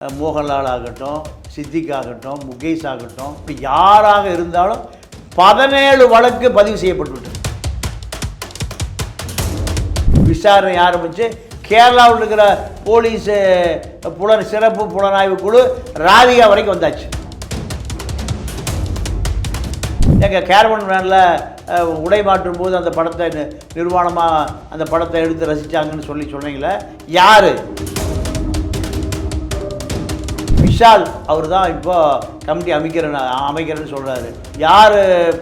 மோகன்லால் ஆகட்டும் சித்திக் ஆகட்டும் முகேஷ் ஆகட்டும் இப்படி யாராக இருந்தாலும் பதினேழு வழக்கு பதிவு செய்யப்பட்டுவிட்டது. விசாரணை ஆரம்பித்து கேரளாவில் இருக்கிற போலீஸ் புலன் சிறப்பு புலனாய்வு குழு ராதிகா வரைக்கும் வந்தாச்சு. எங்கள் கேரவன் வேனில் உடை மாற்றும் போது அந்த படத்தை நிர்வாணமாக அந்த படத்தை எடுத்து ரசித்தாங்கன்னு சொல்லி சொன்னீங்களே யார்? விஷால் அவர் தான் இப்போ கமிட்டி அமைக்கிறேன் அமைக்கிறேன்னு சொல்கிறாரு யார்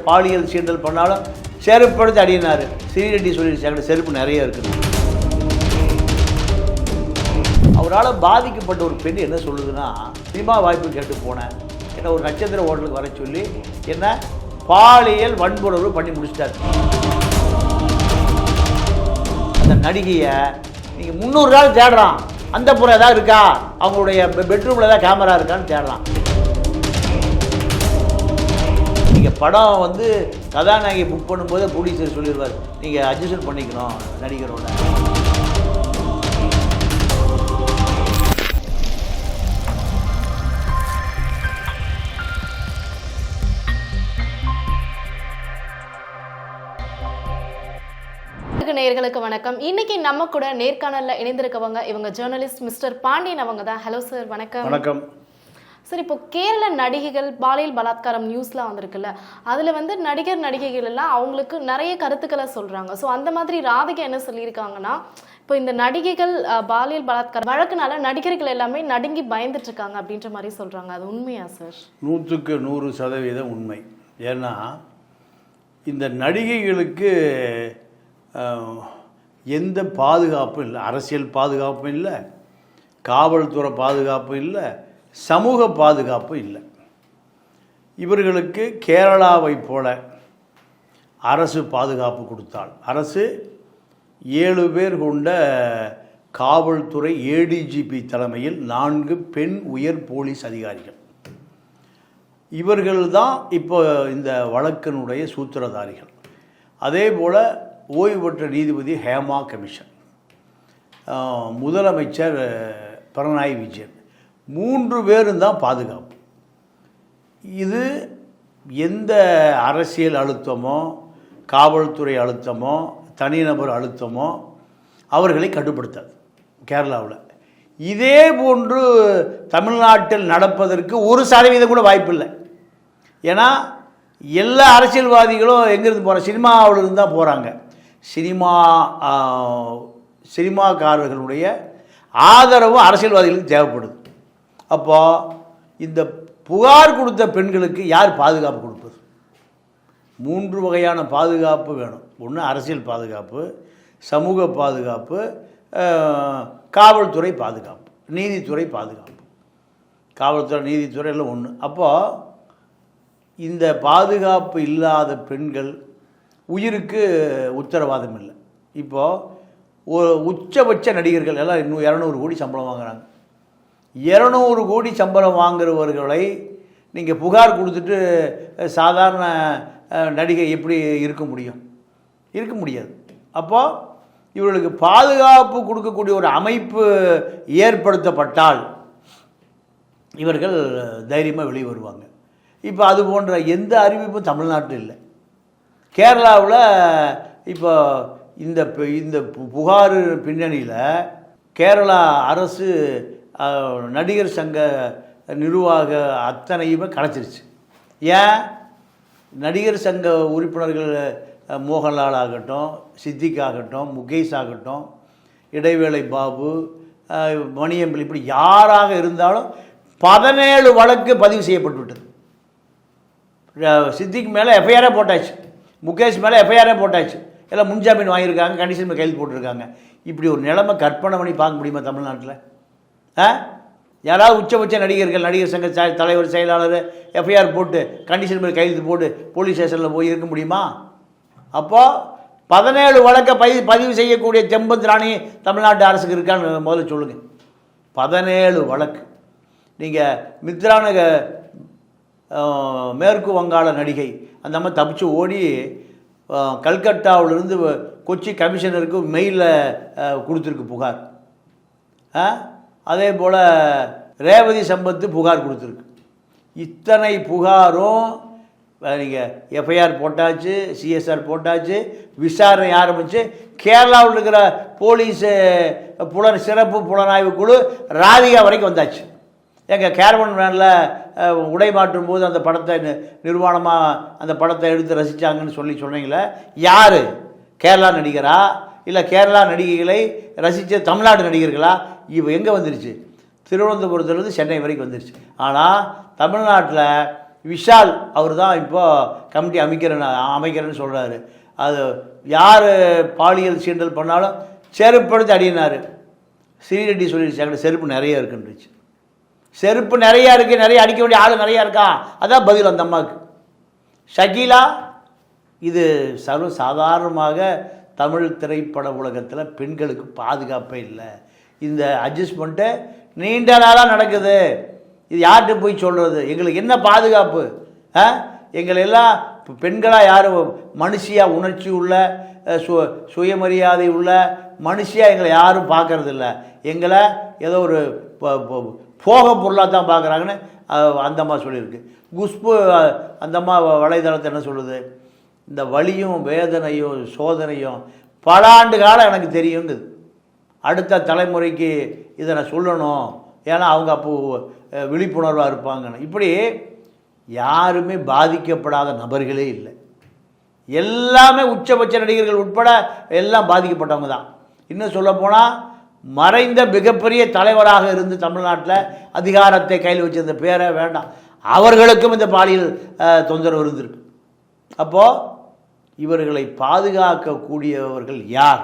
பாலியல் சீண்டல் பண்ணாலும் செருப்படுத்தி அடியினார் ஸ்ரீரெட்டி சொல்லிடுச்சாங்க செருப்பு நிறைய இருக்குது. அவரால் பாதிக்கப்பட்ட ஒரு பெண் என்ன சொல்லுதுன்னா சினிமா வாய்ப்பு கேட்டு போனேன். என்ன ஒரு நட்சத்திர ஹோட்டலுக்கு வர சொல்லி என்ன பாலியல் வன்புணர்வு பண்ணி முடிச்சிட்டாரு. அந்த நடிகையை நீங்கள் முந்நூறு நாள் தேடுறான். அந்த புறம் ஏதாவது இருக்கா? அவங்களுடைய பெட்ரூமில் ஏதாவது கேமரா இருக்கான்னு தேடலாம். நீங்கள் படம் வந்து கதாநாயகி புக் பண்ணும்போது போலீஸர் சொல்லிடுவார். நீங்கள் அட்ஜஸ்ட் பண்ணிக்கணும் நடிகரோட. வணக்கம் நேயர்களுக்கு வணக்கம். இன்னைக்கு நம்ம கூட நேர்காணல்ல இணைந்திருக்கவங்க இவங்க ஜேர்னலிஸ்ட் மிஸ்டர் பாண்டியன் அவங்க தான். ஹலோ சார் வணக்கம். வணக்கம். சார் இப்போ கேரள நடிகைகள் பாலியல் பலாத்காரம் நியூஸ்லாம் வந்திருக்குல்ல அதுல வந்து நடிகர் நடிகைகள் எல்லாம் அவங்களுக்கு நிறைய கருத்துக்களை சொல்றாங்க. ஸோ அந்த மாதிரி ராதிகா என்ன சொல்லியிருக்காங்கன்னா இப்போ இந்த நடிகைகள் பாலியல் பலாத்காரம் வழக்குனால நடிகர்கள் எல்லாமே நடுங்கி பயந்துட்டு இருக்காங்க அப்படின்ற மாதிரி சொல்றாங்க. அது உண்மையா சார் நூற்றுக்கு நூறு சதவீதம் உண்மை. ஏன்னா இந்த நடிகைகளுக்கு எந்த பாதுகாப்பும் இல்லை. அரசியல் பாதுகாப்பும் இல்லை. காவல்துறை பாதுகாப்பும் இல்லை. சமூக பாதுகாப்பும் இல்லை. இவர்களுக்கு கேரளாவைப் போல அரசு பாதுகாப்பு கொடுத்தால் அரசு ஏழு பேர் கொண்ட காவல்துறை ஏடிஜிபி தலைமையில் நான்கு பெண் உயர் போலீஸ் அதிகாரிகள். இவர்கள் தான் இப்போ இந்த வழக்கினுடைய சூத்திரதாரிகள். அதே போல் ஓய்வு பெற்ற நீதிபதி ஹேமா கமிஷன். முதலமைச்சர் அஹ், பினராயி விஜயன். மூன்று பேரும் தான் பாதுகாப்பு. இது எந்த அரசியல் அழுத்தமோ காவல்துறை அழுத்தமோ தனிநபர் அழுத்தமோ அவர்களை கட்டுப்படுத்தாது கேரளாவில். இதே போன்று தமிழ்நாட்டில் நடப்பதற்கு ஒரு சதவீதம் கூட வாய்ப்பில்லை ஏன்னா எல்லா அரசியல்வாதிகளும் எங்கேருந்து போகிற சினிமாவிலிருந்து தான் போகிறாங்க சினிமா சினிமாக்காரர்களுடைய ஆதரவும் அரசியல்வாதிகளுக்கு தேவைப்படுது. அப்போது இந்த புகார் கொடுத்த பெண்களுக்கு யார் பாதுகாப்பு கொடுப்பது? மூன்று வகையான பாதுகாப்பு வேணும். ஒன்று அரசியல் பாதுகாப்பு சமூக பாதுகாப்பு காவல்துறை பாதுகாப்பு நீதித்துறை பாதுகாப்பு. காவல்துறை நீதித்துறையில் ஒன்று அப்போது இந்த பாதுகாப்பு இல்லாத பெண்கள் உயிருக்கு உத்தரவாதம் இல்லை. இப்போது ஒரு உச்சபட்ச நடிகர்கள் எல்லாம் இன்னும் இரநூறு கோடி சம்பளம் வாங்குகிறாங்க இரநூறு கோடி சம்பளம் வாங்குறவர்களை நீங்கள் புகார் கொடுத்துட்டு சாதாரண நடிகை எப்படி இருக்க முடியும்? இருக்க முடியாது. அப்போது இவர்களுக்கு பாதுகாப்பு கொடுக்கக்கூடிய ஒரு அமைப்பு ஏற்படுத்தப்பட்டால் இவர்கள் தைரியமாக வெளியே வருவாங்க. இப்போ அது போன்ற எந்த அறிவிப்பும் தமிழ்நாட்டில் இல்லை. கேரளாவில் இப்போ இந்த இந்த பு- புகார் பின்னணியில் கேரளா அரசு நடிகர் சங்க நிர்வாக அத்தனையுமே கலைச்சிருச்சு. ஏன்? நடிகர் சங்க உறுப்பினர்கள் மோகன்லால் ஆகட்டும் சித்திக் ஆகட்டும் முகேஷ் ஆகட்டும் இடைவேளை பாபு அஹ், இப்படி யாராக இருந்தாலும் பதினேழு வழக்கு பதிவு செய்யப்பட்டு விட்டது சித்திக்கு மேலே எஃப்ஐஆரே போட்டாச்சு. முகேஷ் மேலே எஃப்ஐஆரே போட்டாச்சு. எல்லாம் முன்ஜாமீன் வாங்கியிருக்காங்க கண்டிஷன் கையில் கையெழுத்து போட்டிருக்காங்க. இப்படி ஒரு நிலைமை கற்பனை பண்ணி பார்க்க முடியுமா தமிழ்நாட்டில்? ஆ? யாராவது உச்சபட்ச நடிகர்கள் நடிகர் சங்க தலைவர் செயலாளர் எஃப்ஐஆர் போட்டு கண்டிஷன் மேல் கையெழுத்து போட்டு போலீஸ் ஸ்டேஷனில் போய் இருக்க முடியுமா? அப்போது பதினேழு வழக்கை பதிவு பதிவு செய்யக்கூடிய செம்பந்த் ராணி தமிழ்நாட்டு அரசுக்கு இருக்கான்னு முதல்ல சொல்லுங்கள் பதினேழு வழக்கு. நீங்கள் மித்ரான மேற்கு வங்காள நடிகை. அந்த அம்மா தப்பிச்சு ஓடி கல்கட்டாவிலிருந்து கொச்சி கமிஷனருக்கு மெயிலில் கொடுத்துருக்கு புகார். அதே போல் ரேவதி சம்பத்து புகார் கொடுத்துருக்கு. இத்தனை புகாரும் நீங்கள் எஃப்ஐஆர் போட்டாச்சு சிஎஸ்ஆர் போட்டாச்சு விசாரணை ஆரம்பித்து கேரளாவில் இருக்கிற போலீஸு புலன் சிறப்பு புலனாய்வு குழு ராதிகா வரைக்கும் வந்தாச்சு. எங்கள் கேரவன் வேனில் உடை மாற்றும் போது அந்த படத்தை நிர்வாணமாக அந்த படத்தை எடுத்து ரசித்தாங்கன்னு சொல்லி சொன்னீங்களே யார்? கேரளா நடிகரா? இல்லை கேரளா நடிகைகளை ரசித்த தமிழ்நாடு நடிகர்களா? இவ எங்கே வந்துருச்சு? திருவனந்தபுரத்துலேருந்து சென்னை வரைக்கும் வந்துருச்சு. ஆனால் தமிழ்நாட்டில் விஷால் அவர் தான் இப்போது கமிட்டி அமைக்கிறேன் அமைக்கிறேன்னு சொல்கிறாரு அது யார் பாலியல் சீண்டல் பண்ணாலும் செருப்படுத்தி அடியினார். ஸ்ரீரெட்டி சொல்லிடுச்சு அங்கே செருப்பு நிறைய இருக்குன்றுச்சு. செருப்பு நிறையா இருக்குது நிறைய அடிக்க வேண்டிய ஆள் நிறையா இருக்கா? அதான் பதில் அந்த அம்மாவுக்கு. ஷகீலா இது சர்வ சாதாரணமாக தமிழ் திரைப்பட உலகத்தில் பெண்களுக்கு பாதுகாப்பே இல்லை. இந்த அட்ஜஸ்ட்மெண்ட்டு நீண்ட நாளாக நடக்குது. இது யார்கிட்ட போய் சொல்கிறது எங்களுக்கு என்ன பாதுகாப்பு? ஆ? எங்களை எல்லாம் பெண்களாக யாரும் மனுஷியாக உணர்ச்சி உள்ள சு சுயமரியாதை உள்ள மனுஷியாக எங்களை யாரும் பார்க்கறதில்ல எங்களை ஏதோ ஒரு ப- போக பொருளாக தான் பார்க்குறாங்கன்னு அந்த அம்மா சொல்லியிருக்கு. குஷ்பு அஹ், அந்த அம்மா வலைதளத்தை என்ன சொல்லுது? இந்த வலியும் வேதனையும் சோதனையும் பல ஆண்டு காலம் எனக்கு தெரியுங்குது. அடுத்த தலைமுறைக்கு இதை நான் சொல்லணும். ஏன்னா அவங்க அப்போ விழிப்புணர்வாக இருப்பாங்கன்னு. இப்படி யாருமே பாதிக்கப்படாத நபர்களே இல்லை. எல்லாமே உச்சபட்ச நடிகர்கள் உட்பட எல்லாம் பாதிக்கப்பட்டவங்க தான். இன்னும் சொல்லப்போனால் மறைந்த மிகப்பெரிய தலைவராக இருந்து தமிழ்நாட்டில் அதிகாரத்தை கையில் வச்சிருந்த பேரை வேண்டாம். அவர்களுக்கும் இந்த பாலியல் தொந்தரவு இருந்திருக்கு. அப்போது இவர்களை பாதுகாக்கக்கூடியவர்கள் யார்?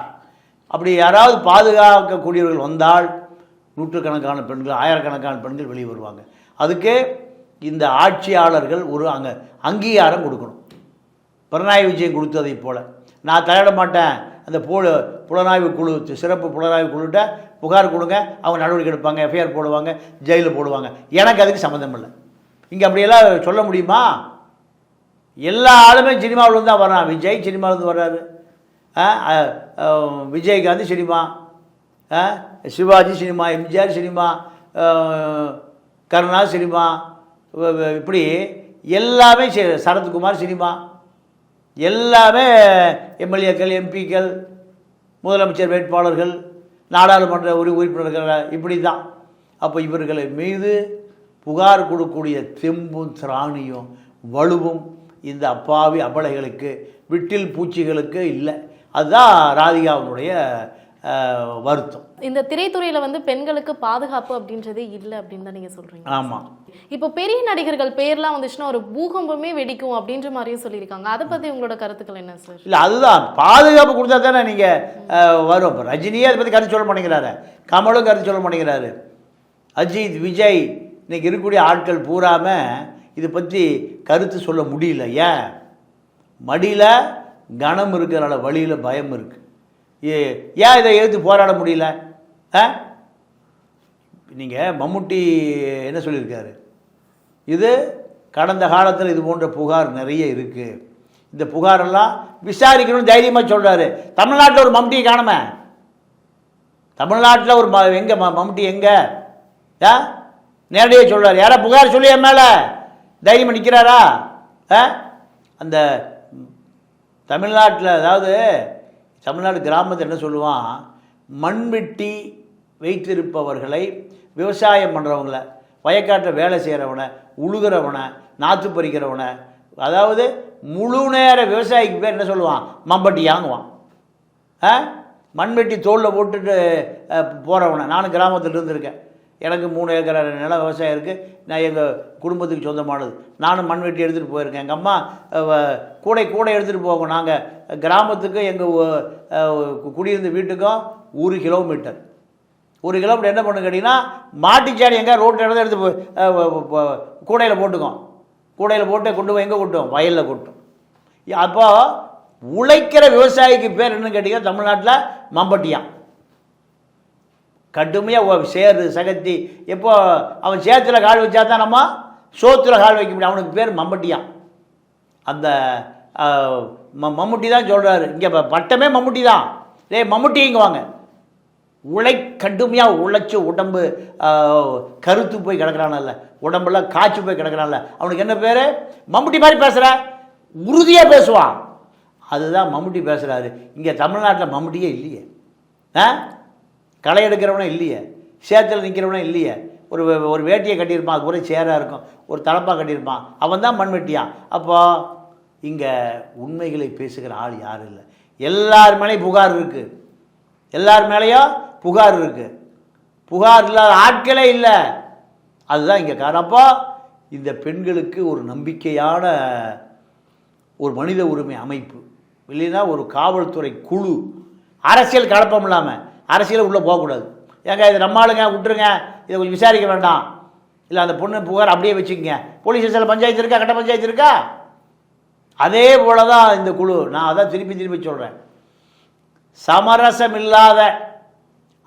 அப்படி யாராவது பாதுகாக்கக்கூடியவர்கள் வந்தால் நூற்றுக்கணக்கான பெண்கள் ஆயிரக்கணக்கான பெண்கள் வெளியே வருவாங்க. அதுக்கு இந்த ஆட்சியாளர்கள் ஒரு அங்கே அங்கீகாரம் கொடுக்கணும். பினராயி விஜயன் கொடுத்ததைப் போல். நான் தலையிட மாட்டேன். அந்த போல புலனாய்வு குழு சிறப்பு புலனாய்வு குழுட்ட புகார் கொடுங்க அவங்க நடவடிக்கை எடுப்பாங்க எஃப்ஐஆர் போடுவாங்க ஜெயிலில் போடுவாங்க. எனக்கு அதுக்கு சம்மந்தம் இல்லை. இங்கே அப்படியெல்லாம் சொல்ல முடியுமா? எல்லா ஆளுமே சினிமாவிலேருந்து தான் வர்றான் விஜய் சினிமாவிலேருந்து வர்றாரு. விஜயகாந்த் சினிமா. ஆ, Sivaji cinema MGR cinema Karuna cinema இப்படி எல்லாமே சரத்குமார் சினிமா. எல்லாமே எம்எல்ஏக்கள் எம்பிக்கள் முதலமைச்சர் வேட்பாளர்கள் நாடாளுமன்ற உரி உறுப்பினர்கள் இப்படி தான் அப்போ இவர்களை மீது புகார் கொடுக்கக்கூடிய தெம்பும் திராணியும் வலுவும் இந்த அப்பாவி அபலைகளுக்கு விட்டில் பூச்சிகளுக்கு இல்லை. அதுதான் ராதிகாவினுடைய வருத்தம். இந்த திரைத்துறையில வந்து பெண்களுக்கு பாதுகாப்பு அப்படின்றதே இல்லை அப்படின்னு தான் நீங்க சொல்றீங்க. ஆமாம் இப்போ பெரிய நடிகர்கள் பேர்லாம் வந்துச்சுன்னா ஒரு பூகம்பமே வெடிக்கும் அப்படின்ற மாதிரியும் சொல்லியிருக்காங்க. அதை பத்தி உங்களோட கருத்துக்கள் என்ன சார் இல்லை அதுதான். பாதுகாப்பு கொடுத்தா தானே நீங்கள் வரும். ரஜினியே அதை பற்றி கருத்து சொல்ல மாட்டேங்கிறாரு. கமலும் கருத்து சொல்ல மாட்டேங்கிறாரு. அஜித் விஜய் இன்னைக்கு இருக்கக்கூடிய ஆட்கள் பூராம இதை பற்றி கருத்து சொல்ல முடியல. ஏன்? மடியில் கனம் இருக்கிறனால வழியில் பயம் இருக்கு. ஏ ஏன் இதை எதிர்த்து போராட முடியல? ஆ? நீங்கள் மம்முட்டி என்ன சொல்லியிருக்காரு? இது கடந்த காலத்தில் இது போன்ற புகார் நிறைய இருக்குது இந்த புகாரெல்லாம் விசாரிக்கணும்னு தைரியமாக சொல்கிறாரு தமிழ்நாட்டில் ஒரு மம்முட்டியை காணுமே. தமிழ்நாட்டில் ஒரு ம எங்கே ம மம்முட்டி எங்கே? ஆ? நேரடியாக சொல்கிறார் யாரா புகார் சொல்லி என் மேலே? தைரியமாக நிற்கிறாரா ஆ? அந்த தமிழ்நாட்டில் அதாவது தமிழ்நாடு கிராமத்தில் என்ன சொல்லுவான்? மண்வெட்டி வைத்திருப்பவர்களை விவசாயம் பண்ணுறவங்கள வயக்காட்டில் வேலை செய்கிறவனை உழுகிறவனை நாற்று பறிக்கிறவனை அதாவது முழு நேர விவசாயிக்கு பேர் என்ன சொல்லுவான்? மம்பட்டி வாங்குவான் ஆ மண்வெட்டி தோளில் போட்டுட்டு போகிறவனை நானும் கிராமத்தில் இருந்திருக்கேன். எனக்கு மூணு ஏக்கர் நிலம் விவசாயம் இருக்குது நான் எங்கள் குடும்பத்துக்கு சொந்தமானது. நானும் மண்வெட்டி எடுத்துகிட்டு போயிருக்கேன். எங்கள் அம்மா கூடை கூடை எடுத்துகிட்டு போவோம். நாங்கள் கிராமத்துக்கும் எங்கள் குடியிருந்த வீட்டுக்கும் ஒரு கிலோமீட்டர். ஒரு கிலோமீட்டர் என்ன பண்ணு கேட்டிங்கன்னா மாட்டுச்சாணி எங்கே ரோட்டில் இடத்த எடுத்து கூடையில் போட்டுக்கோம். கூடையில் போட்டு கொண்டு போய் எங்கே கொட்டும் வயலில் கொட்டும். அப்போது உழைக்கிற விவசாயிக்கு பேர் என்னன்னு கேட்டிங்கன்னா தமிழ்நாட்டில் மம்பட்டியான் கடுமையாக சேரு சகத்தி. எப்போ அவன் சேத்துல கால் வச்சா தான் நம்ம சோத்துல கால் வைக்க முடியும். அவனுக்கு பேர் மம்பட்டியான் அந்த ம- மம்முட்டி தான் சொல்கிறாரு இங்கே பட்டமே மம்முட்டி தான். ஏ மம்முட்டி இங்கே வாங்க. உழை கடுமையாக உழைச்சி உடம்பு கருத்து போய் கிடக்குறானல்ல. உடம்பெல்லாம் காய்ச்சி போய் கிடக்கிறான்ல. அவனுக்கு என்ன பேர்? மம்முட்டி மாதிரி பேசுகிற உறுதியாக பேசுவான். அதுதான் மம்முட்டி பேசுகிறாரு இங்கே தமிழ்நாட்டில் மம்முட்டியே இல்லையே. ஆ? களை எடுக்கிறவனும் இல்லையே சேத்துல நிற்கிறவனும் இல்லையே. ஒரு ஒரு வேட்டியை கட்டியிருப்பான் அது ஒரே சேராக இருக்கும். ஒரு தலப்பாக கட்டியிருப்பான். அவன் தான் மண்வெட்டியான் அப்போ இங்கே உண்மைகளை பேசுகிற ஆள் யாரும் இல்லை. எல்லார் மேலேயும் புகார் இருக்குது எல்லார் மேலேயும் புகார் இருக்குது புகார் இல்லாத ஆட்களே இல்லை. அதுதான் இங்கே காரணம். அப்போ இந்த பெண்களுக்கு ஒரு நம்பிக்கையான ஒரு மனித உரிமை அமைப்பு இல்லைன்னா ஒரு காவல்துறை குழு அரசியல் கலப்பம் இல்லாமல் அரசியல் உள்ளே போகக்கூடாது. ஏங்க இது நம்ம ஆளுங்க விட்டுருங்க. இதை கொஞ்சம் விசாரிக்க வேண்டாம். இல்லை அந்த பொண்ணு புகார் அப்படியே வச்சுக்கோங்க. போலீஸ் ஸ்டேஷனில் பஞ்சாயத்து இருக்கா? கட்ட பஞ்சாயத்து இருக்கா? அதே போல தான் இந்த குழு. நான் அதான் திருப்பி திருப்பி சொல்கிறேன் சமரசம் இல்லாத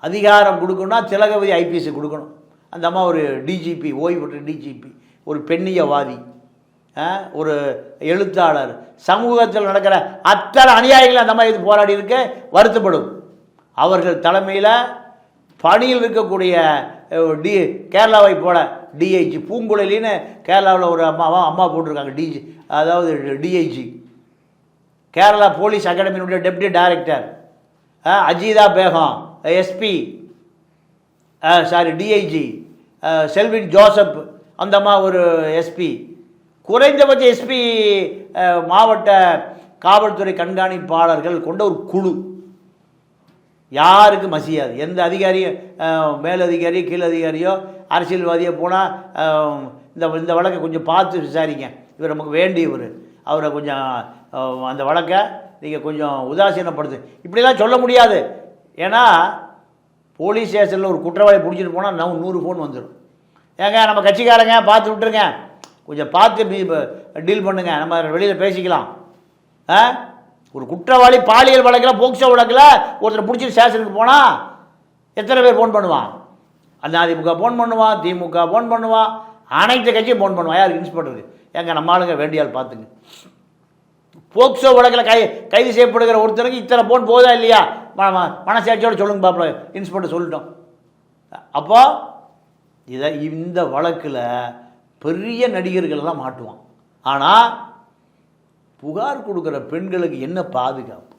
அதிகாரம் கொடுக்கணும்னா திலகவதி ஐபிஎஸ் கொடுக்கணும். அந்த அம்மா ஒரு டிஜிபி ஓய்வு பெற்ற டிஜிபி ஒரு பெண்ணியவாதி ஒரு எழுத்தாளர். சமூகத்தில் நடக்கிற அத்தனை அநியாயங்களை அந்த மாதிரி இது போராடி இருக்க வருத்தப்படும். அவர்கள் தலைமையில் பணியில் இருக்கக்கூடிய டி கேரளாவை போல டிஐஜி பூங்குழலின்னு கேரளாவில் ஒரு அம்மாவா அம்மா போட்டிருக்காங்க டிஜி அதாவது DIG Kerala police அகாடமியினுடைய deputy director Ajeetha Begum SP sorry DIG Selvin Joseph அந்தம்மா ஒரு எஸ்பி குறைந்தபட்ச எஸ்பி மாவட்ட காவல்துறை கண்காணிப்பாளர்கள் கொண்ட ஒரு குழு. யாருக்கு மசியாது எந்த அதிகாரியும் மேலதிகாரியோ கீழதிகாரியோ அரசியல்வாதியோ போனால் இந்த இந்த வழக்கை கொஞ்சம் பார்த்து விசாரிங்க. இவர் நமக்கு வேண்டியவர் அவரை கொஞ்சம் அந்த வழக்கை நீங்கள் கொஞ்சம் உதாசீனப்படுத்து. இப்படிலாம் சொல்ல முடியாது. ஏன்னா போலீஸ் ஸ்டேஷனில் ஒரு குற்றவாளி பிடிச்சிட்டு போனால் நம்ம நூறு ஃபோன் வந்துடும் ஏங்க நம்ம கட்சிக்காரங்க பார்த்து விட்டுருங்க. கொஞ்சம் பார்த்து டீல் பண்ணுங்கள் நம்ம வெளியில் பேசிக்கலாம். ஆ? ஒரு குற்றவாளி பாலியல் வழக்கில் போக்சோ வழக்கில் ஒருத்தர் பிடிச்சி ஸ்டேஷனுக்கு போனால் எத்தனை பேர் ஃபோன் பண்ணுவான் அந்த அதிமுக ஃபோன் பண்ணுவான் திமுக ஃபோன் பண்ணுவான் அனைத்து கட்சியும் ஃபோன் பண்ணுவான் யார் இன்ஸ்பெக்டருக்கு எங்கள் நம்ம ஆளுங்க வேண்டியால் பார்த்துங்க. போக்சோ வழக்கில் கை கைது செய்யப்படுகிற ஒருத்தருக்கு இத்தனை ஃபோன் போதா இல்லையா? ம- மனசாட்சியோட சொல்லுங்க பாப்பா இன்ஸ்பெக்டர் சொல்லிட்டோம். அப்போ இதை இந்த வழக்கில் பெரிய நடிகர்கள் எல்லாம் மாட்டுவான். ஆனால் புகார் கொடுக்குற பெண்களுக்கு என்ன பாதுகாப்பு?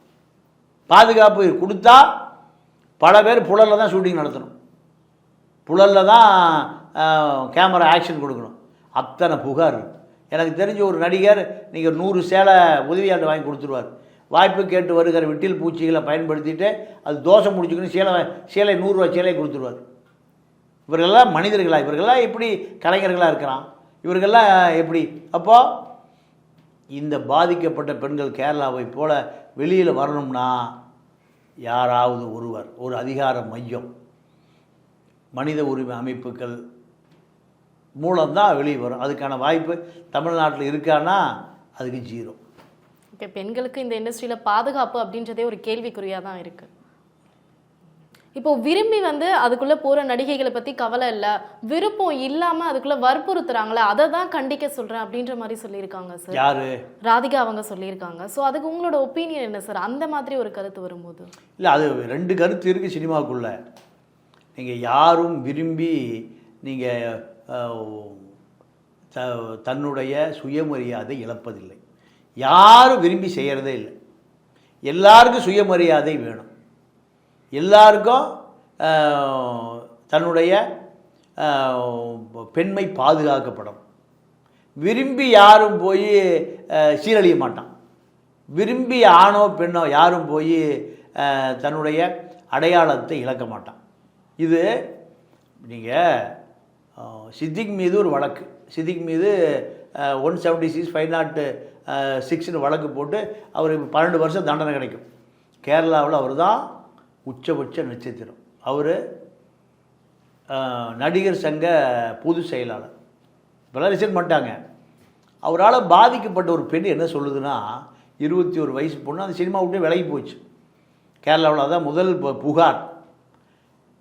பாதுகாப்பு கொடுத்தா பல பேர் புழலில் தான் ஷூட்டிங் நடத்தணும். புழலில் தான் கேமரா ஆக்ஷன் கொடுக்கணும். அத்தனை புகார் எனக்கு தெரிஞ்ச ஒரு நடிகர் நீங்கள் நூறு சேலை உதவியாண்டு வாங்கி கொடுத்துருவார். வாய்ப்பு கேட்டு வருகிற விட்டில் பூச்சிகளை பயன்படுத்திட்டு அது தோசை முடிச்சுக்கணும் சேலை சேலை நூறுரூவா சேலை கொடுத்துருவார். இவர்களெல்லாம் மனிதர்களா? இவர்களெல்லாம் எப்படி கலைஞர்களாக இருக்கிறான்? இவர்களெல்லாம் எப்படி? அப்போது இந்த பாதிக்கப்பட்ட பெண்கள் கேரளாவை போல் வெளியில் வரணும்னா யாராவது ஒருவர் ஒரு அதிகார மையம் மனித உரிமை அமைப்புகள் மூலம்தான் வெளியே வரும். அதுக்கான வாய்ப்பு தமிழ்நாட்டில் இருக்கான்னா அதுக்கு ஜீரோ. ஓகே பெண்களுக்கு இந்த இண்டஸ்ட்ரியில் பாதுகாப்பு அப்படின்றதே ஒரு கேள்விக்குறியாக தான் இருக்குது இப்போ விரும்பி வந்து அதுக்குள்ள போற நடிகைகளை பத்தி கவலை இல்ல. விருப்பம் இல்லாம அதுக்குள்ள வற்புறுத்துறாங்களே அதை தான் கண்டிக்க சொல்றேன் அப்படின்ற மாதிரி சொல்லியிருக்காங்க சார் யாரு? ராதிகா அவங்க சொல்லியிருக்காங்க. ஸோ அதுக்கு உங்களோட ஒப்பீனியன் என்ன சார் அந்த மாதிரி ஒரு கருத்து வரும்போது. இல்லை அது ரெண்டு கருத்து இருக்குது சினிமாக்குள்ள. நீங்கள் யாரும் விரும்பி நீங்கள் த தன்னுடைய சுயமரியாதை இழப்பதில்லை. யாரும் விரும்பி செய்கிறதே இல்லை. எல்லாருக்கும் சுயமரியாதை வேணும். எல்லாருக்கும் தன்னுடைய பெண்மை பாதுகாக்கப்படும். விரும்பி யாரும் போய் சீரழிய மாட்டான். விரும்பி ஆணோ பெண்ணோ யாரும் போய் தன்னுடைய அடையாளத்தை இழக்க மாட்டான். இது நீங்கள் சித்திக் மீது ஒரு வழக்கு. சித்திக் மீது one seventy six five nought சிக்ஸ்னு வழக்கு போட்டு அவருக்கு பன்னெண்டு வருஷம் தண்டனை கிடைக்கும். கேரளாவில் அவர் தான் உச்சபட்ச நட்சத்திரம் அவர் நடிகர் சங்க பொது செயலாளர். இப்போலாம் ரிசைன் பண்ணிட்டாங்க. அவரால் பாதிக்கப்பட்ட ஒரு பெண் என்ன சொல்லுதுன்னா இருபத்தி ஒரு வயசு பொண்ணு அந்த சினிமா விட்டு விலகி போச்சு. கேரளாவில் அதான் முதல் பு- புகார்.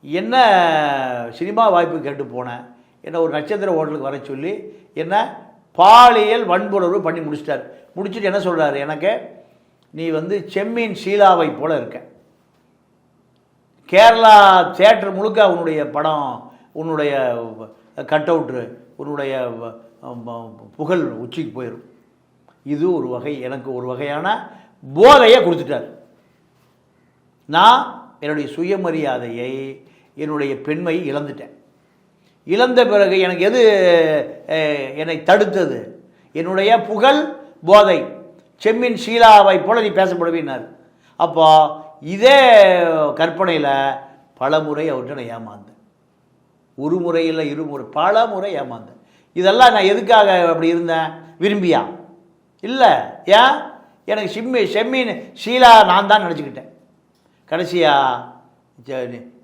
என்ன சினிமா வாய்ப்பு கேட்டு போனேன் என்ன ஒரு நட்சத்திர ஹோட்டலுக்கு வர சொல்லி என்ன பாலியல் வன்புணர்வு பண்ணி முடிச்சிட்டார். முடிச்சுட்டு என்ன சொல்கிறாரு எனக்கு நீ வந்து செம்மீன் ஷீலாவை போல இருக்க. கேரளா தேட்டர் முழுக்க உன்னுடைய படம் உன்னுடைய கட் அவுட்ரு உன்னுடைய புகழ் உச்சிக்கு போயிடும் இது ஒரு வகை எனக்கு ஒரு வகையான போதையை கொடுத்துட்டார். நான் என்னுடைய சுயமரியாதையை என்னுடைய பெண்மையை இழந்துட்டேன். இழந்த பிறகு எனக்கு எது என்னை தடுத்தது? என்னுடைய புகழ் போதை. செம்மின் ஷீலாவை போல நீ பேசப்படுவீனார். அப்போ இதே கற்பனையில் பல முறை அவர்கிட்ட நான் ஏமாந்தேன். ஒரு முறை இல்லை இருமுறை பல முறை ஏமாந்தேன். இதெல்லாம் நான் எதுக்காக அப்படி இருந்தேன்? விரும்பியா? இல்லை. ஏன்? எனக்கு சிம்மி செம்மீன் ஷீலா நான் தான் நினச்சிக்கிட்டேன். கடைசியா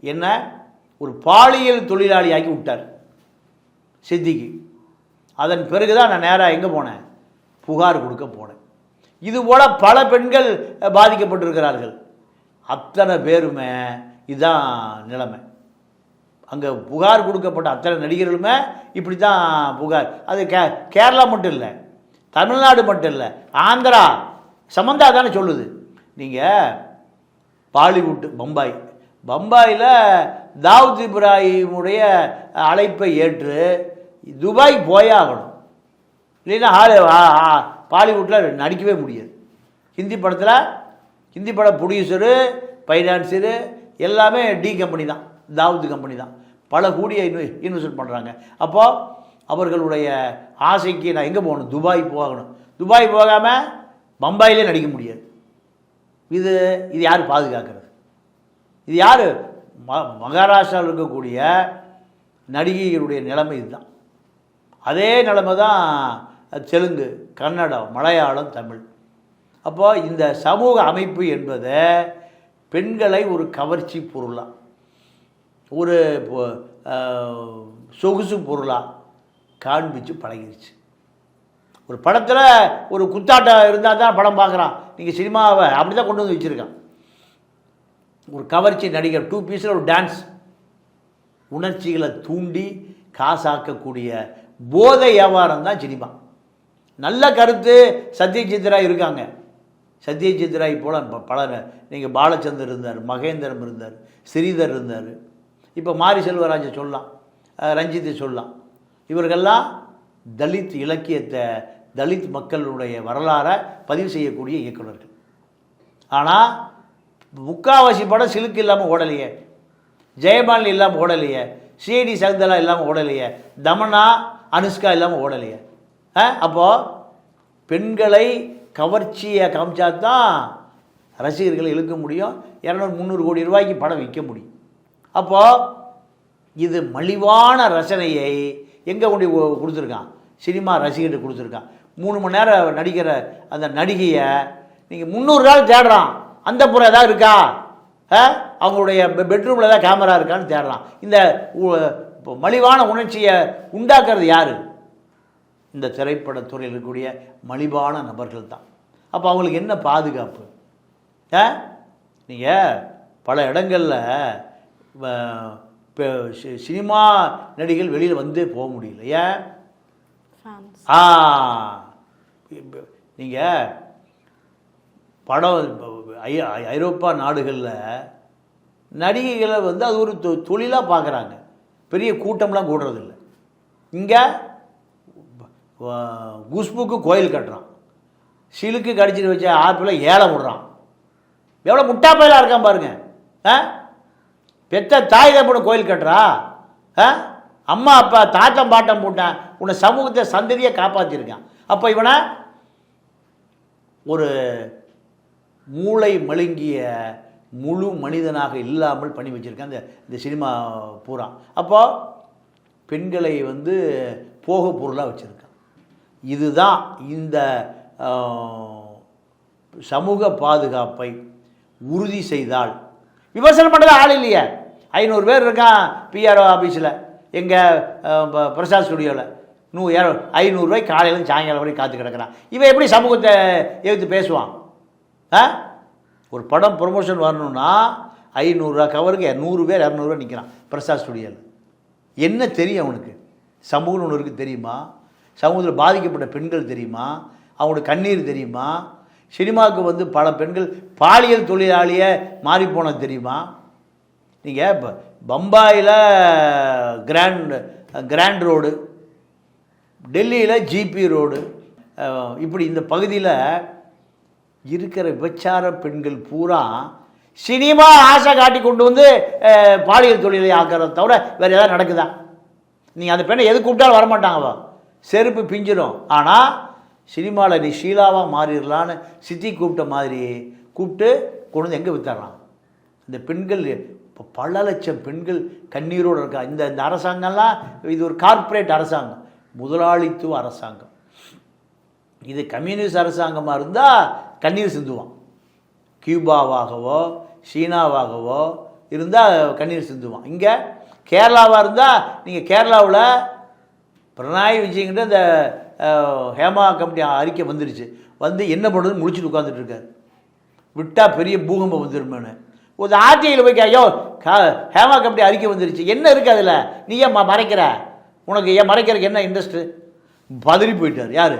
என்ன? ஒரு பாலியல் தொழிலாளியாக்கி விட்டார். சித்திக்கு. அதன் பிறகு தான் நான் நேராக எங்கே போனேன்? புகார் கொடுக்க போனேன். இதுபோல் பல பெண்கள் பாதிக்கப்பட்டிருக்கிறார்கள். அத்தனை பேருமே இதுதான் நிலைமை. அங்கே புகார் கொடுக்கப்பட்ட அத்தனை நடிகர்களுமே இப்படி தான் புகார். அது கே கேரளா மட்டும் இல்லை தமிழ்நாடு மட்டும் இல்லை ஆந்திரா சமந்தா தானே சொல்லுது. நீங்கள் பாலிவுட் பம்பாய். பம்பாயில் தாவூத் இப்ராஹிமுடைய அழைப்பை ஏற்று துபாய் போயே ஆகணும். இல்லைன்னா ஹாலி பாலிவுட்டில் நடிக்கவே முடியாது. ஹிந்தி படத்தில் ஹிந்தி பட ப்ரொடியூசரு ஃபைனான்சரு எல்லாமே டி கம்பெனி தான் தாவூத் கம்பெனி தான். பல கூடிய இன்வெ இன்வெஸ்ட் பண்ணுறாங்க அப்போது அவர்களுடைய ஆசைக்கு நான் எங்கே போகணும்? துபாய் போகணும். துபாய் போகாமல் பம்பாயிலே நடிக்க முடியாது. இது இது யார் பாதுகாக்கிறது? இது யார்? ம மகாராஷ்டிராவில் இருக்கக்கூடிய நடிகைகளுடைய நிலைமை இதுதான். அதே நிலைமை தான் தெலுங்கு கன்னடம் மலையாளம் தமிழ். அப்போ இந்த சமூக அமைப்பு என்பது பெண்களை ஒரு கவர்ச்சி பொருளாக ஒரு சொகுசு பொருளாக காண்பிச்சு பழகிருச்சு. ஒரு படத்தில் ஒரு குத்தாட்டம் இருந்தால் தான் படம் பார்க்குறான். நீங்கள் சினிமாவை அப்படி தான் கொண்டு வந்து வச்சுருக்கான். ஒரு கவர்ச்சி நடிகர் டூ பீஸில் ஒரு டான்ஸ் உணர்ச்சிகளை தூண்டி காசாக்கக்கூடிய போதை வியாபாரம் தான் சினிமா. நல்ல கருத்து சத்யஜித்ரா இருக்காங்க. சத்யஜித்ராய் போல பலர். பல நீங்கள் பாலச்சந்தர் இருந்தார் மகேந்திரம் இருந்தார் ஸ்ரீதர் இருந்தார். இப்போ மாரி செல்வராஜை சொல்லலாம் ரஞ்சித்தை சொல்லலாம். இவர்கள்லாம் தலித் இலக்கியத்தை தலித் மக்களுடைய வரலாறை பதிவு செய்யக்கூடிய இயக்குனர்கள் ஆனால் முக்காவாசி படம் சிலுக்கு இல்லாமல் ஓடலையே. ஜெயபாலன் இல்லாமல் ஓடலையே. சிஐடி சகுந்தலா இல்லாமல் ஓடலையே. தமனா அனுஷ்கா இல்லாமல் ஓடலையே. ஆ அப்போது பெண்களை கவர்ச்சியை காமிச்சா தான் ரசிகர்களை இழுக்க முடியும். இரநூறு முந்நூறு கோடி ரூபாய்க்கு படம் விற்க முடியும். அப்போது இது மலிவான ரசனையை எங்கே கொண்டு கொடுத்துருக்கான்? சினிமா ரசிகர்கிட்ட கொடுத்துருக்கான். மூணு மணி நேரம் நடிக்கிற அந்த நடிகையை நீங்கள் முந்நூறு நாள் தேடுறான். அந்த புறம் ஏதாவது இருக்கா? அவங்களுடைய பெட்ரூமில் ஏதாவது கேமரா இருக்கான்னு தேடுறான். இந்த இப்போ மலிவான உணர்ச்சியை உண்டாக்குறது யார்? இந்த திரைப்படத்துறையில் இருக்கக்கூடிய மலிவான நபர்கள் தான் அப்போ அவங்களுக்கு என்ன பாதுகாப்பு? ஆ? நீங்கள் பல இடங்களில் சினிமா நடிகள் வெளியில் வந்தே போக முடியல. ஏன்? ஆ. நீங்கள் படம் இப்ப ஐரோப்பா நாடுகளில் நடிகைகளை வந்து அது ஒரு தொழிலாக பார்க்குறாங்க பெரிய கூட்டம்லாம் கூடுறதில்ல. இங்கே குஷ்புக்கு கோயில் கட்டுறான். சிலுக்கு கடிச்சிட்டு வச்ச ஆப்பிளை ஏலம் விடுறான் எவ்வளோ முட்டா பயிலாக இருக்கான் பாருங்க. ஆ? பெத்த தாய் தப்பனு கோயில் கட்டுறா. ஆ? அம்மா அப்பா தாத்தம் பாட்டம் போட்டான் உன்னை சமூகத்தை சந்ததியை காப்பாற்றிருக்கான் அப்போ இவனை ஒரு மூளை மழுங்கிய முழு மனிதனாக இல்லாமல் பண்ணி வச்சுருக்கேன். இந்த இந்த சினிமா பூரா. அப்போ பெண்களை வந்து போக பொருளாக வச்சுருக்கான். இதுதான் இந்த சமூக பாதுகாப்பை உறுதி செய்தால். விமர்சனம் பண்ணுறது ஆள் இல்லையே. ஐநூறு பேர் இருக்கான் பிஆர்ஓ ஆஃபீஸில் எங்கள் பிரசாத் ஸ்டுடியோவில் நூ இர ஐநூறுரூவாய்க்கு காலையில் சாயங்காலம் வரைக்கும் காத்து கிடக்கிறான். இவன் எப்படி சமூகத்தை எதிர்த்து பேசுவான்? ஆ? ஒரு படம் ப்ரொமோஷன் வரணும்னா ஐநூறுரூவா கவருக்கு நூறு பேர் இரநூறுவா நிற்கிறான் பிரசாத் ஸ்டுடியோவில் என்ன தெரியும் அவனுக்கு? சமூகம்னு ஒன்று இருக்குது தெரியுமா? சமூகத்தில் பாதிக்கப்பட்ட பெண்கள் தெரியுமா? அவங்களோட கண்ணீர் தெரியுமா? சினிமாவுக்கு வந்து பல பெண்கள் பாலியல் தொழிலாளியே மாறிப்போனது தெரியுமா? நீங்கள் இப்போ பம்பாயில் கிராண்ட் கிராண்ட் ரோடு டெல்லியில் ஜிபி ரோடு இப்படி இந்த பகுதியில் இருக்கிற விபச்சார பெண்கள் பூரா சினிமா ஆசை காட்டி கொண்டு வந்து பாலியல் தொழிலை ஆக்கிறத தவிர வேறு ஏதாவது நடக்குதா? நீங்கள் அந்த பெண்ணை எது கூப்பிட்டாலும் வரமாட்டாங்கப்பா செருப்பு பிஞ்சிடும். ஆனால் சினிமாவில் நீ ஷீலாவாக மாறிடலான்னு சித்தி கூப்பிட்ட மாதிரி கூப்பிட்டு கொண்டு வந்து எங்கே வித்துறான்? இந்த பெண்கள் இப்போ பல லட்சம் பெண்கள் கண்ணீரோடு இருக்கா? இந்த இந்த அரசாங்கம்லாம் இது ஒரு கார்ப்பரேட் அரசாங்கம் முதலாளித்துவ அரசாங்கம். இது கம்யூனிஸ்ட் அரசாங்கமாக இருந்தால் கண்ணீர் சிந்துவான். கியூபாவாகவோ சீனாவாகவோ இருந்தால் கண்ணீர் சிந்துவான். இங்கே கேரளாவாக இருந்தால் நீங்கள் கேரளாவில் பிரணாய் விஜயங்கிட்ட இந்த ஹேமா கமிட்டி அறிக்கை வந்துருச்சு. வந்து என்ன பண்ணுறது முடிச்சுட்டு உட்காந்துட்டு இருக்கார். விட்டால் பெரிய பூகம்பம் வந்துருமேனு ஒரு ஆர்டிஐயில் போய் ஐயோ க- ஹேமா கமிட்டி அறிக்கை வந்துருச்சு. என்ன இருக்குது அதில்? நீ ஏன் மறைக்கிற? உனக்கு ஏன் மறைக்கிறதுக்கு என்ன இன்ட்ரெஸ்ட்டு பதறி போயிட்டார். யார்?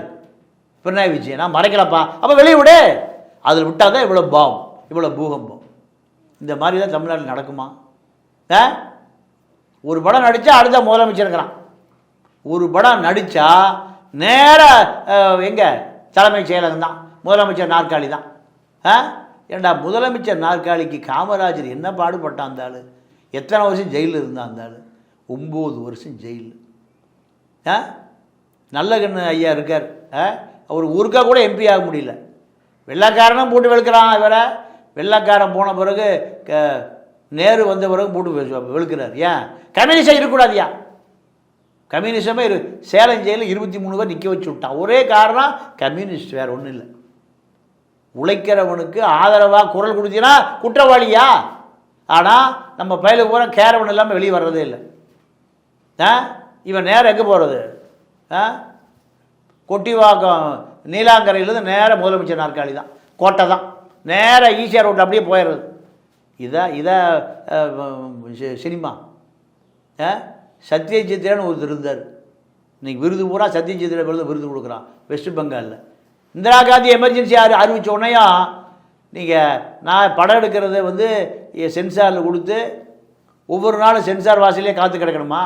பிரணாய் விஜயன் நான் மறைக்கலப்பா அப்போ வெளியே விடு. அதில் விட்டால் தான் இவ்வளோ பாவம் இவ்வளோ பூகம்பம். இந்த மாதிரி தான் தமிழ்நாட்டில் நடக்குமா? ஆ? ஒரு படம் நடித்தா அடுத்த முதலமைச்சருங்கிறான் ஒரு படம் நடித்தா நேராக எங்கே? தலைமைச் செயலகம் தான். முதலமைச்சர் நாற்காலி தான். ஆ ஏண்டா முதலமைச்சர் நாற்காலிக்கு காமராஜர் என்ன பாடுபட்டான் அந்த எத்தனை வருஷம் ஜெயிலில் இருந்தான் அந்த ஒம்பது வருஷம் ஜெயில். ஆ நல்ல கண்ணு ஐயா இருக்கார். ஆ அவர் ஊருக்கா கூட எம்பி ஆக முடியல. வெள்ளைக்காரனும் போட்டு வெளுக்கிறான் இவரை. வெள்ளைக்காரன் போன பிறகு க- நேரு வந்த பிறகு போட்டு வெளுக்கிறார். ஏன்? கம்யூனிஸ்டம் இருக்கக்கூடாதியா? கம்யூனிசமே இரு சேலம் ஜெயிலில் இருபத்தி மூணு பேர் நிற்க வச்சு விட்டான். ஒரே காரணம் கம்யூனிஸ்ட் வேறு ஒன்றும் இல்லை. உழைக்கிறவனுக்கு ஆதரவாக குரல் கொடுத்தீங்கன்னா குற்றவாளியா? ஆனால் நம்ம பயிலுக்கு போகிற கேரவன் இல்லாமல் வெளியே வர்றதே இல்லை. ஆ? இவன் நேரம் எங்கே போகிறது ஆ? கொட்டிவாக்கம் நீலாங்கரையிலேருந்து நேராக முதலமைச்சர் நாற்காலி தான். கோட்டை தான். நேராக ஈசிஆர் ரோட்டில் அப்படியே போயிடுறது. இதான் இதான் சினிமா. ஆ? சத்யஜித்ரேன்னு ஒருத்தர் இருந்தார். இன்னைக்கு விருது பூரா சத்யஜித்ரா விருது விருது கொடுக்குறான். வெஸ்ட் பெங்காலில் இந்திரா காந்தி எமர்ஜென்சி அறி அறிவித்த உடனேயும் நீங்கள் நான் படம் எடுக்கிறத வந்து சென்சாரில் கொடுத்து ஒவ்வொரு நாளும் சென்சார் வாசலே காத்து கிடக்கணுமா?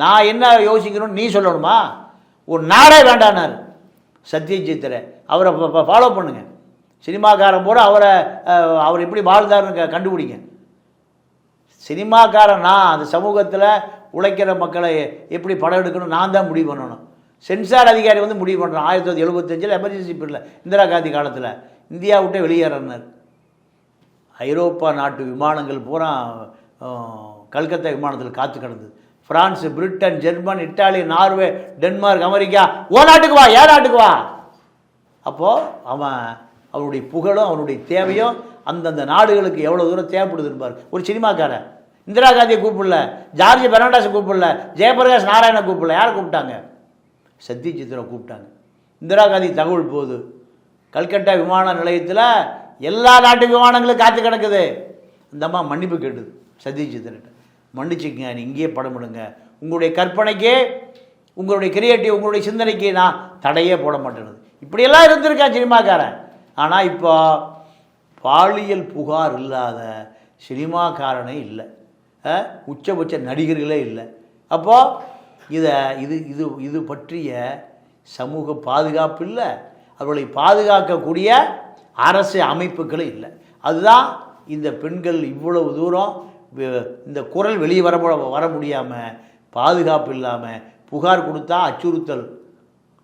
நான் என்ன யோசிக்கணும்னு நீ சொல்லணுமா? ஒரு நாடே வேண்டானார் சத்யஜித்தரை அவரை ஃபாலோ பண்ணுங்க. சினிமாக்காரன் போட அவரை அவர் எப்படி வாழ்ந்தாருன்னு கண்டுபிடிங்க. சினிமாக்காரன் நான் அந்த சமூகத்தில் உழைக்கிற மக்களை எப்படி படம் எடுக்கணும்? நான் தான் முடிவு பண்ணணும். சென்சார் அதிகாரி வந்து முடிவு பண்ணுறான் ஆயிரத்தி தொள்ளாயிரத்தி எழுபத்தஞ்சில் எமர்ஜென்சி பீரியடில் இந்திரா காந்தி காலத்தில். இந்தியா விட்டே வெளியேறினார் ஐரோப்பா நாட்டு விமானங்கள் பூரா கல்கத்தா விமானத்தில் காத்து கிடந்தது. France Britain German Italy Norway Denmark America ஓ நாட்டுக்கு வா ஏன் நாட்டுக்கு வா. அப்போது அவன் அவனுடைய புகழும் அவனுடைய தேவையும் அந்தந்த நாடுகளுக்கு எவ்வளோ தூரம் தேவைப்படுது பாரு. ஒரு சினிமாக்காரன். இந்திரா காந்தியை கூப்பிடல ஜார்ஜ் பெர்னாண்டஸை கூப்பிடல ஜெயபிரகாஷ் நாராயண கூப்பிடல. யாரை கூப்பிட்டாங்க? சத்யஜித்ரை கூப்பிட்டாங்க. இந்திரா காந்தி தகவல் போகுது கல்கட்டா விமான நிலையத்தில் எல்லா நாட்டு விமானங்களும் காத்து கிடக்குது. இந்த அம்மா மன்னிப்பு கேட்டுது சத்யஜித்ரன்ட்ட மன்னிச்சுக்கங்க நீ இங்கேயே படம் பண்ணுங்க உங்களுடைய கற்பனைக்கே உங்களுடைய கிரியேட்டிவ் உங்களுடைய சிந்தனைக்கு நான் தடையே போட மாட்டேனுது இப்படியெல்லாம் இருந்திருக்கான் சினிமாக்காரன்? ஆனால் இப்போ பாலியல் புகார் இல்லாத சினிமாக்காரனே இல்லை. உச்சபட்ச நடிகர்களே இல்லை. அப்போது இதை இது இது இது பற்றிய சமூக பாதுகாப்பு இல்லை. அவர்களை பாதுகாக்கக்கூடிய அரசு அமைப்புகளும் இல்லை. அதுதான் இந்த பெண்கள் இவ்வளவு தூரம் இந்த குரல் வெளியே வர வர முடியாமல் பாதுகாப்பு இல்லாமல் புகார் கொடுத்தா அச்சுறுத்தல்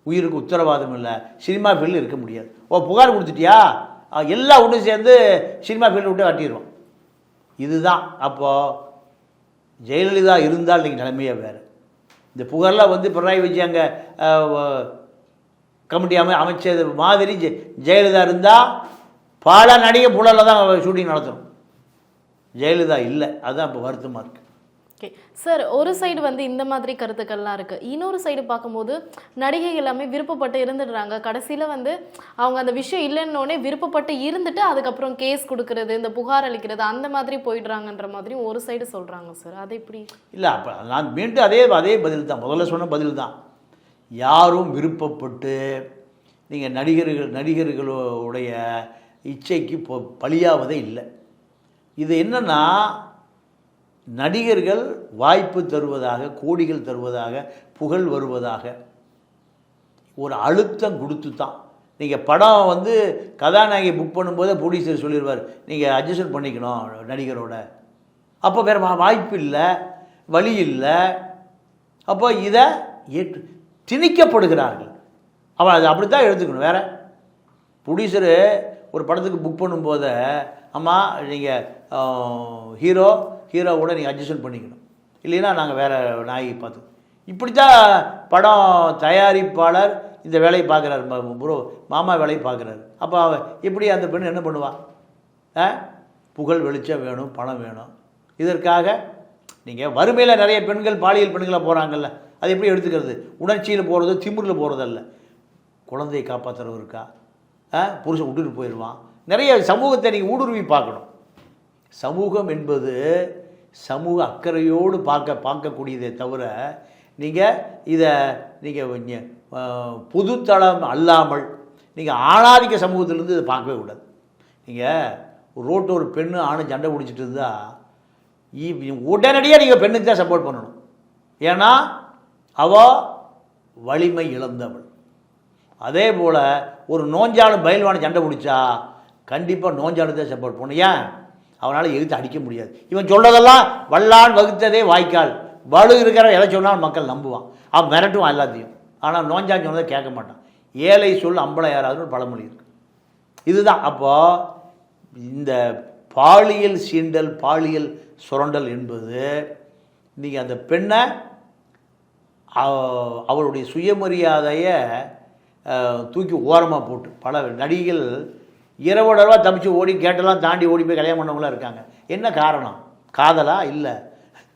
உயிருக்கு உத்தரவாதம் இல்லை. சினிமா ஃபீல்டு இருக்க முடியாது. ஓ புகார் கொடுத்துட்டியா? எல்லா எல்லாம் ஒன்று சேர்ந்து சினிமா ஃபீல்டு விட்டு கட்டிடுவோம் இதுதான். அப்போது ஜெயலலிதா இருந்தால் இன்றைக்கி நிலைமையே வேறு. இந்த புகார்லாம் வந்து பினராயி விஜய் அங்கே கமிட்டி அமை அமைச்சது மாதிரி ஜெ ஜெயலலிதா இருந்தால் பல நடிகை புழலில் தான் ஷூட்டிங் நடத்தணும். ஜெயலலிதா இல்லை. அதுதான் இப்போ வருத்தமாக இருக்குது ஓகே சார் ஒரு சைடு வந்து இந்த மாதிரி கருத்துக்கள்லாம் இருக்குது இன்னொரு சைடு பார்க்கும்போது நடிகை எல்லாமே விருப்பப்பட்டு இருந்துடுறாங்க. கடைசியில் வந்து அவங்க அந்த விஷயம் இல்லைன்னொடனே விருப்பப்பட்டு இருந்துட்டு அதுக்கப்புறம் கேஸ் கொடுக்கறது இந்த புகார் அளிக்கிறது அந்த மாதிரி போயிடுறாங்கன்ற மாதிரியும் ஒரு சைடு சொல்கிறாங்க சார் அது எப்படி? இல்லை அப்போ நான் மீண்டும் அதே அதே பதில் தான். முதல்ல சொன்ன பதில் தான். யாரும் விருப்பப்பட்டு நீங்கள் நடிகர்கள் நடிகர்களுடைய இச்சைக்கு பலியாவதே இல்லை. இது என்னென்னா நடிகர்கள் வாய்ப்பு தருவதாக கோடிகள் தருவதாக புகழ் வருவதாக ஒரு அழுத்தம் கொடுத்து தான் நீங்கள் படம் வந்து கதாநாயகி புக் பண்ணும்போதே ப்ரொடியூசர் சொல்லிடுவார் நீங்கள் அட்ஜஸ்ட் பண்ணிக்கணும் நடிகரோட. அப்போ வேறு வாய்ப்பு இல்லை வழி இல்லை. அப்போ இதை ஏற்று திணிக்கப்படுகிறார்கள். அவன் அது அப்படி தான் எடுத்துக்கணும் வேற. ப்ரொடியூசரு ஒரு படத்துக்கு புக் பண்ணும்போது அம்மா நீங்கள் ஹீரோ ஹீரோவோட நீங்கள் அட்ஜஸ்ட் பண்ணிக்கணும். இல்லைன்னா நாங்கள் வேறு நாயகி பார்த்து. இப்படி தான் படம் தயாரிப்பாளர் இந்த வேலையை பார்க்குறாரு ப்ரோ மாமா வேலையை பார்க்குறாரு. அப்போ அவ எப்படி அந்த பெண் என்ன பண்ணுவாள் ஆ? புகழ் வெளிச்சம் வேணும் பணம் வேணும். இதற்காக நீங்கள் வறுமையில் நிறைய பெண்கள் பாலியல் பெண்களாக போகிறாங்கல்ல அது எப்படி எடுத்துக்கிறது? உணர்ச்சியில் போகிறது திமுறில் போகிறதல்ல குழந்தையை காப்பாற்றுறவர் இருக்கா? ஆ? புருஷன் விட்டுட்டு போயிடுவான். நிறைய சமூகத்தை நீங்கள் ஊடுருவி பார்க்கணும். சமூகம் என்பது சமூக அக்கறையோடு பார்க்க பார்க்கக்கூடியதே தவிர நீங்கள் இதை நீங்கள் பொதுத்தளம் அல்லாமல் நீங்கள் ஆணாதிக்க சமூகத்திலேருந்து இதை பார்க்கவே கூடாது. நீங்கள் ரோட்டில் ஒரு பெண்ணு ஆணை சண்டை பிடிச்சிட்டு இருந்தால் உடனடியாக நீங்கள் பெண்ணுக்கு தான் சப்போர்ட் பண்ணணும். ஏன்னா அவ வலிமை இழந்தவள். அதே போல் ஒரு நோஞ்சாலும் பயில்வான சண்டை பிடிச்சா கண்டிப்பாக நோஞ்சாலும் தான் சப்போர்ட் பண்ணணும். ஏன்? அவனால் எதிர்த்து அடிக்க முடியாது. இவன் சொல்றதெல்லாம் வல்லான் வகுத்ததே வாய்க்கால். வலு இருக்கிற எதை சொன்னாலும் மக்கள் நம்புவான். அவன் மிரட்டுவான் எல்லாத்தையும். ஆனால் நோஞ்சான் சொன்னதை கேட்க மாட்டான். ஏழை சொல் அம்பளை யாராவது பழமொழி இருக்கு. இதுதான். அப்போது இந்த பாலியல் சீண்டல் பாலியல் சுரண்டல் என்பது நீங்கள் அந்த பெண்ணை அவ- அவளுடைய சுயமரியாதையை தூக்கி ஓரமாக போட்டு பல நடிகைகள் இரவோடவா தப்பிச்சு ஓடி கேட்டெல்லாம் தாண்டி ஓடி போய் கல்யாணம் பண்ணவங்களாம் இருக்காங்க. என்ன காரணம்? காதலா? இல்லை.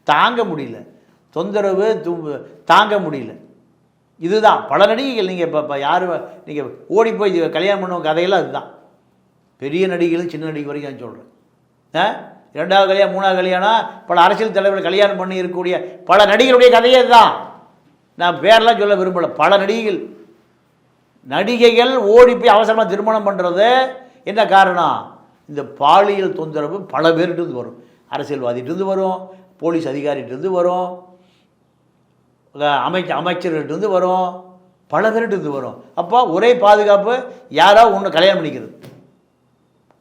தாங்க முடியல. தொந்தரவு து தாங்க முடியல. இதுதான். பல நடிகைகள் நீங்கள் இப்போ இப்போ யார் நீங்கள் ஓடி போய் கல்யாணம் பண்ணவங்க கதையெல்லாம் அதுதான் பெரிய நடிகைகளும் சின்ன நடிகை வரைக்கும் நான் சொல்கிறேன் ஆ? இரண்டாவது கல்யாணம் மூணாவது கல்யாணம் பல அரசியல் தலைவர்கள் கல்யாணம் பண்ணி இருக்கக்கூடிய பல நடிகருடைய கதையே இதுதான். நான் பேரெல்லாம் சொல்ல விரும்பலை. பல நடிகைகள். நடிகைகள் ஓடி போய் அவசரமாக திருமணம் பண்ணுறது என்ன காரணம் இந்த பாலியல் தொந்தரவு பல பேர்கிட்ட வரும். அரசியல்வாதிகிட்டேருந்து வரும் போலீஸ் அதிகாரிகிட்டேருந்து வரும் அமைச்ச அமைச்சர்கிட்டேருந்து வரும் பல பேர்கிட்டேருந்து வரும். அப்போ ஒரே பாதுகாப்பு யாரோ ஒன்று கல்யாணம் பண்ணிக்கிறது.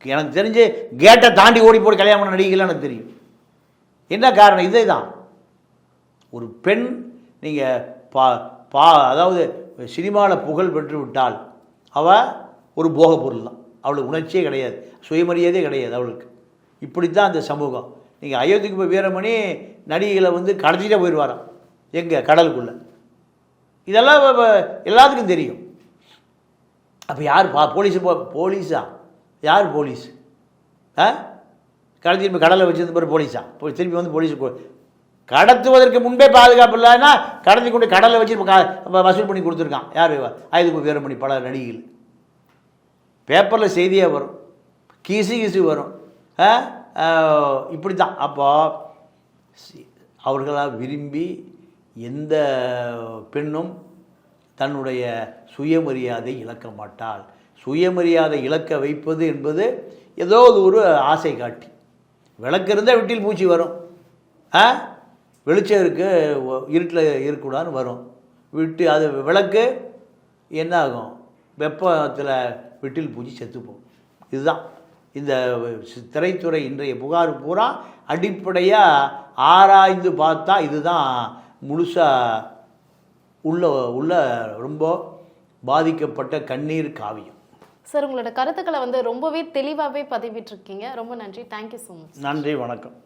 எனக்கு தெரிஞ்சு கேட்டை தாண்டி ஓடி போய் கல்யாணம் பண்ண நடிகைகள் எனக்கு தெரியும். என்ன காரணம்? இதே தான் ஒரு பெண் நீங்கள் பா பா அதாவது சினிமாவில் புகழ் பெற்று விட்டால் அவள் ஒரு போக பொருள் தான் அவளுக்கு உணர்ச்சியே கிடையாது சுயமரியாதையே கிடையாது அவளுக்கு. இப்படி தான் அந்த சமூகம். நீங்கள் அயோத்திக்கு போய் வீரமணி நடிகைகளை வந்து கடத்திட்டே போயிடுவாராம். எங்கே? கடலுக்குள்ளே. இதெல்லாம் எல்லாத்துக்கும் தெரியும். அப்போ யார் பா போலீஸ் போ போலீஸா? யார் போலீஸ்? ஆ? கடத்திட்டு போய் கடலை வச்சிருந்த பிறகு போலீஸா? போய் திருப்பி வந்து போலீஸ் கடத்துவதற்கு முன்பே பாதுகாப்பு இல்லைன்னா கடத்தி கொண்டு கடலை வச்சு வசூல் பண்ணி கொடுத்துருக்கான். யார்? ஆயுதப்பு வீரமணி பல நடிகைகள். பேப்பரில் செய்தியாக வரும். கீசு கீசு வரும். ஆ? இப்படி தான் அப்போது அவர்களாக அவர்களால் விரும்பி எந்த பெண்ணும் தன்னுடைய சுயமரியாதை இழக்க மாட்டாள். சுயமரியாதை இழக்க வைப்பது என்பது ஏதோ ஒரு ஆசை காட்டி. விளக்கு இருந்தால் வீட்டில் பூச்சி வரும். ஆ? வெளிச்சம் இருக்கு இருட்டில் இருக்கக்கூடாதுன்னு வரும். விட்டு அது விளக்கு என்ன ஆகும்? வெப்பத்தில் விட்டில் பூச்சி செத்து போகும். இதுதான். இந்த திரைத்துறை இன்றைய புகார் பூரா அடிப்படையாக ஆராய்ந்து பார்த்தா இதுதான் முழுசாக உள்ள உள்ள ரொம்ப பாதிக்கப்பட்ட கண்ணீர் காவியம். சார் உங்களோட கருத்துக்களை வந்து ரொம்பவே தெளிவாகவே பதிவிட்டிருக்கீங்க. ரொம்ப நன்றி. தேங்க்யூ ஸோ மச் நன்றி வணக்கம்.